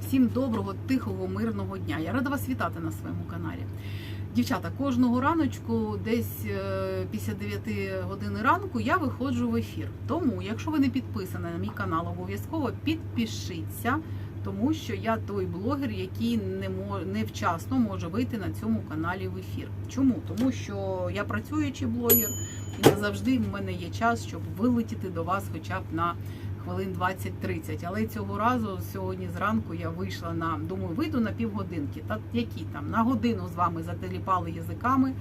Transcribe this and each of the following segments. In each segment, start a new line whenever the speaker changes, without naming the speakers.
Всім доброго, тихого, мирного дня. Я рада вас вітати на своєму каналі. Дівчата, кожного раночку, десь е, після 9 години ранку, я виходжу в ефір. Тому, якщо ви не підписані на мій канал, обов'язково підпишіться, тому що я той блогер, який невчасно може вийти на цьому каналі в ефір. Чому? Тому що я працюючий блогер, і не завжди в мене є час, щоб вилетіти до вас, хоча б на хвилин 20-30. Але цього разу сьогодні зранку я вийшла на думаю, вийду на півгодинки. Та які там на годину з вами зателіпали язиками.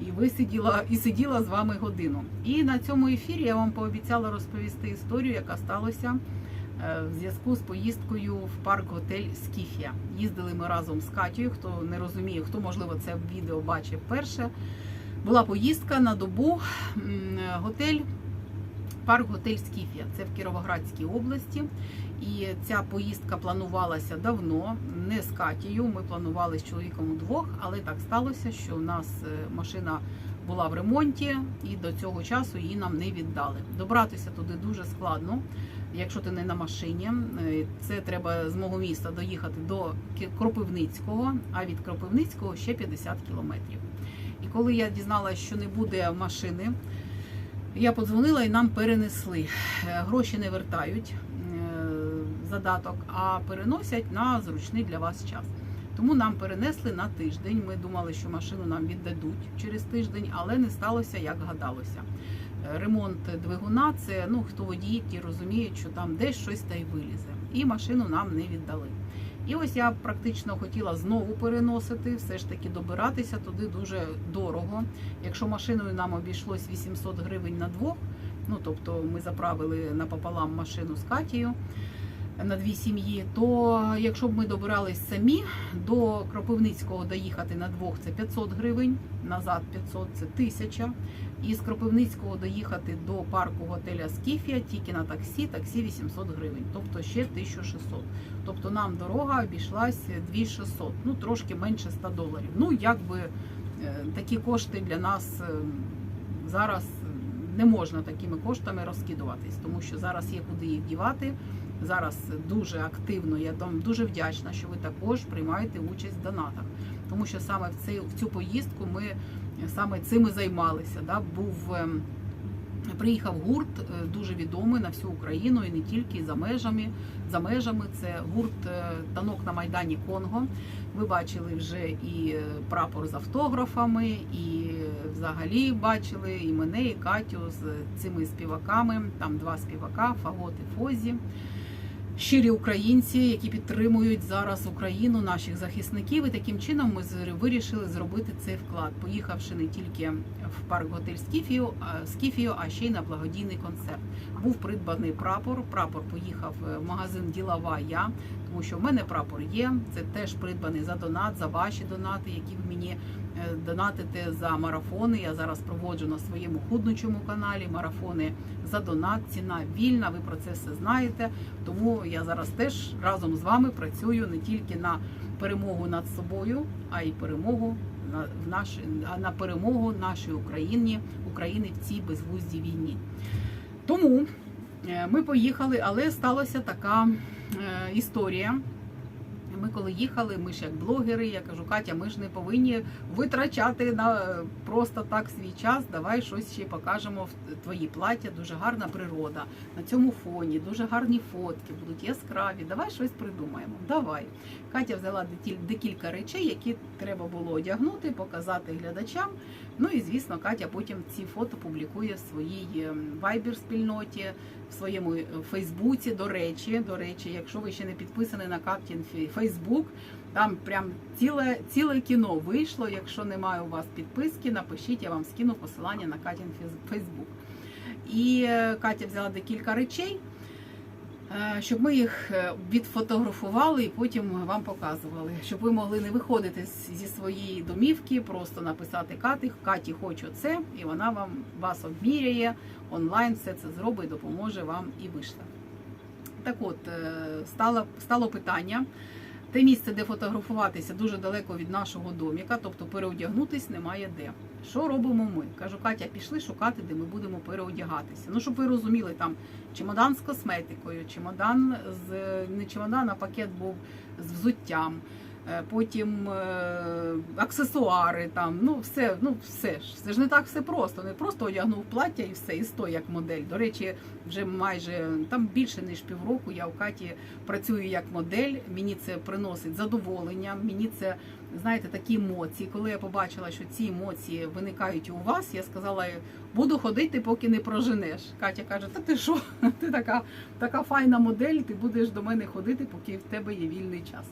І висиділа і сиділа з вами годину. І на цьому ефірі я вам пообіцяла розповісти історію, яка сталася е, в зв'язку з поїздкою в парк готель Скіфія. Їздили ми разом з Катєю. Хто не розуміє, хто можливо це відео бачив перше. Була поїздка на добу. Готель Парк Готель Скіфія, це в Кіровоградській області. І ця поїздка планувалася давно, не з Катією. Ми планували з чоловіком удвох, але так сталося, що у нас е, машина була в ремонті, і до цього часу її нам не віддали. Добратися туди дуже складно, якщо ти не на машині. Е, Це треба з мого міста доїхати до Кропивницького, а від Кропивницького ще 50 кілометрів. І коли я дізналася, що не буде машини. Я подзвонила і нам перенесли. Е, Гроші не вертають е, задаток, а переносять на зручний для вас час. Тому нам перенесли на тиждень. Ми думали, що машину нам віддадуть через тиждень, але не сталося, як гадалося. Е, Ремонт двигуна це ну хто водії, ті розуміють, що там десь щось та й вилізе. І машину нам не віддали. І ось я практично хотіла знову переносити, все ж таки добиратися туди дуже дорого. Якщо машиною нам обійшлось 800 гривень на двох, ну тобто ми заправили напополам машину з Катією на дві сім'ї, то якщо б ми добирались самі до Кропивницького доїхати на двох, це 500 гривень, назад 500 це 1000. І з Кропивницького доїхати до парку готеля Скіфія тільки на таксі, таксі 800 гривень, тобто ще 1600. Тобто нам дорога обійшлась 2600, ну трошки менше 100 доларів. Ну якби е, такі кошти для нас е, зараз не можна такими коштами розкидуватись, тому що зараз є куди їх дівати. Зараз дуже активно. Я вам дуже вдячна, що ви також приймаєте участь в донатах, тому що саме в цей в цю поїздку ми саме цим і займалися. Да? Був ем, Приїхав гурт е, дуже відомий на всю Україну і не тільки за межами. За межами це гурт е, танок на майдані Конго. Ви бачили вже і е, прапор з автографами, і взагалі бачили і мене, і Катю з цими співаками. Там два співака Фагот і Фозі. Щирі українці, які підтримують зараз Україну, наших захисників, і таким чином ми вирішили зробити цей вклад, поїхавши не тільки в парк готель Скіфію, Скіфію, а ще й на благодійний концерт. Був придбаний прапор. Прапор поїхав е, в магазин Ділова Я, тому що в мене прапор є. Це теж придбаний за донат, за ваші донати, які ви мені е, донатите за марафони. Я зараз проводжу на своєму худнучому каналі марафони за донат. Ціна вільна. Ви про це все знаєте. Тому я зараз теж разом з вами працюю не тільки на перемогу над собою, а й перемогу на в наш, на перемогу нашої Україні, України в цій безглуздій війні. Тому ми поїхали, але сталася така е, історія. Ми коли їхали, ми ж як блогери, я кажу, Катя, ми ж не повинні витрачати на е, просто так свій час. Давай щось ще покажемо в твої плаття. Дуже гарна природа на цьому фоні, дуже гарні фотки, будуть яскраві. Давай щось придумаємо. Давай. Катя взяла декілька речей, які треба було одягнути, показати глядачам. Ну і звісно, Катя потім ці фото публікує в своїй вайбер спільноті, в своєму е, Фейсбуці. До речі, до речі, якщо ви ще не підписані на Катін Фі- Фейсбук, там прям ціле ціле кіно вийшло. Якщо немає у вас підписки, напишіть, я вам скину посилання на Катін Фейсбук. І е, Катя взяла декілька речей. е, Щоб ми їх е, відфотографували і потім вам показували, щоб ви могли не виходити зі своєї домівки, просто написати Каті, Каті хочу це, і вона вам вас обміряє онлайн, все це зробить, допоможе вам і вийшла. Так от, стало, стало питання Те місце, де фотографуватися, дуже далеко від нашого доміка, тобто переодягнутись немає де. Що робимо ми? Кажу, Катя, пішли шукати, де ми будемо переодягатися. Ну, щоб ви розуміли, там чемодан з косметикою, чемодан з не чемодан, а пакет був з взуттям. Е, Потім е, аксесуари, там, ну все, ну все ж. Це ж не так все просто. Не просто одягнув плаття і все, і стой як модель. До речі, вже майже там більше ніж півроку я в Каті працюю як модель. Мені це приносить задоволення. Мені це знаєте такі емоції. Коли я побачила, що ці емоції виникають у вас, я сказала, буду ходити, поки не проженеш. Катя каже: Та ти що? Ти така, така файна модель, ти будеш до мене ходити, поки в тебе є вільний час.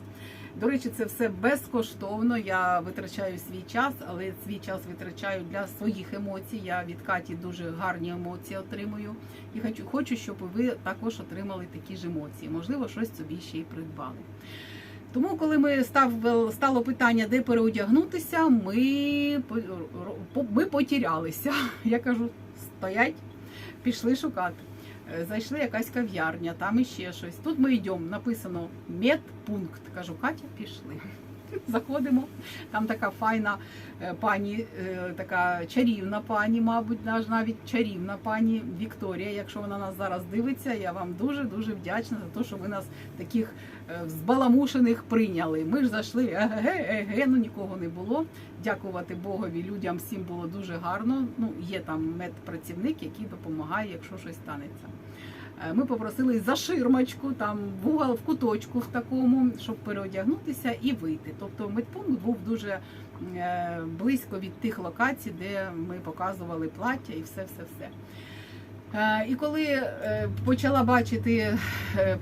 До речі, це все безкоштовно. Я витрачаю свій час, але свій час витрачаю для своїх емоцій. Я від Каті дуже гарні емоції отримую. І хочу, хочу, щоб ви також отримали такі ж емоції. Можливо, щось собі ще й придбали. Тому, коли ми став стало питання, де переодягнутися, ми, ми потірялися. Я кажу, стоять, пішли шукати. Е, Зайшли якась кав'ярня, там іще щось. Тут ми йдемо, написано медпункт. Кажу, Катя, пішли. Заходимо. Там така файна е, пані, е, така чарівна пані, мабуть, навіть чарівна пані Вікторія. Якщо вона нас зараз дивиться, я вам дуже дуже вдячна за те, що ви нас таких е, збаламушених прийняли. Ми ж зайшли, еге, еге, ну нікого не було. Дякувати Богові, людям всім було дуже гарно. Ну, є там медпрацівник, який допомагає, якщо щось станеться. Е, Ми попросили за ширмочку, там в угол в куточку в такому, щоб переодягнутися і вийти. Тобто медпункт був дуже е, близько від тих локацій, де ми показували плаття і все, все, все. Е, І коли почала бачити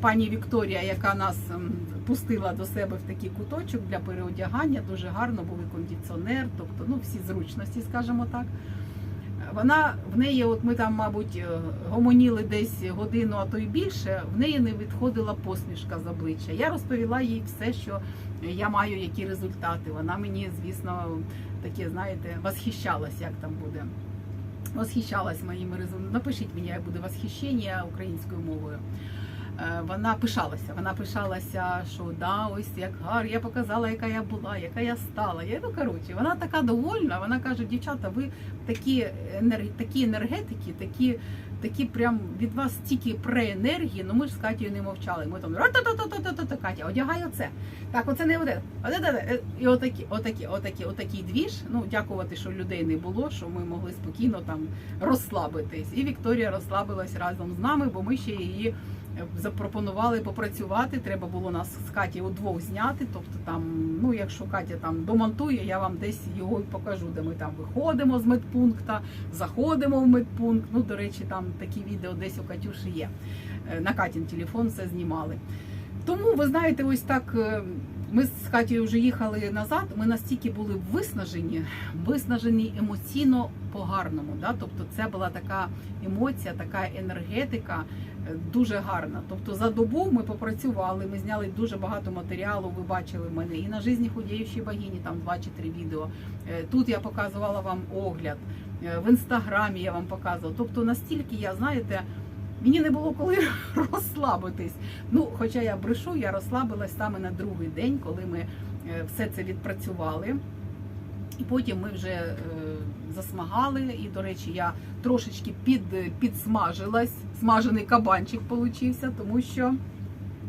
пані Вікторія, яка нас пустила до себе в такий куточок для переодягання, дуже гарно був і кондиціонер, тобто ну, всі зручності, скажімо так. Вона в неї, от ми там, мабуть, е, гомоніли десь годину, а то й більше. В неї не відходила посмішка з обличчя. Я розповіла їй все, що я маю, які результати. Вона мені, звісно, таке, знаєте, восхищалась, як там буде. Восхищалась моїми результатами. Напишіть мені, як буде восхищення українською мовою. Е, Вона пишалася, вона пишалася, що да, ось як гар, я показала, яка я була, яка я стала. Я ну коротше, вона така довольна. Вона каже: дівчата, ви такі такі енергетики, такі, такі прям від вас стільки преенергії. Ну ми ж з Катєю не мовчали. Ми там ра-та-та-та-та-та-та, Катя, одягай оце. Так, оце не оде. І отакі, отакі, отакі, отакий двіж. Ну дякувати, що людей не було, що ми могли спокійно там розслабитись. І Вікторія розслабилась разом з нами, бо ми ще її запропонували попрацювати. Треба було нас з Каті удвох зняти. Тобто, там, ну якщо Катя там домонтує, я вам десь його й покажу, де ми там виходимо з медпункта, заходимо в медпункт. Ну, до речі, там такі відео десь у Катюші є. Е, На Катін телефон все знімали. Тому ви знаєте, ось так. е, Ми з Катєю вже їхали назад. Ми настільки були виснажені, виснажені емоційно по-гарному. Да? Тобто, це була така емоція, така енергетика дуже гарна. Тобто, за добу ми попрацювали, ми зняли дуже багато матеріалу. Ви бачили мене і на житті худіючій богині, там два чи три відео. Е, Тут я показувала вам огляд. е, В інстаграмі я вам показувала. Тобто, настільки я знаєте. Мені не було коли розслабитись. Ну, хоча я брешу, я розслабилась саме на другий день, коли ми е, все це відпрацювали. І потім ми вже засмагали. І, до речі, я трошечки під, підсмажилась. Смажений кабанчик получився, тому що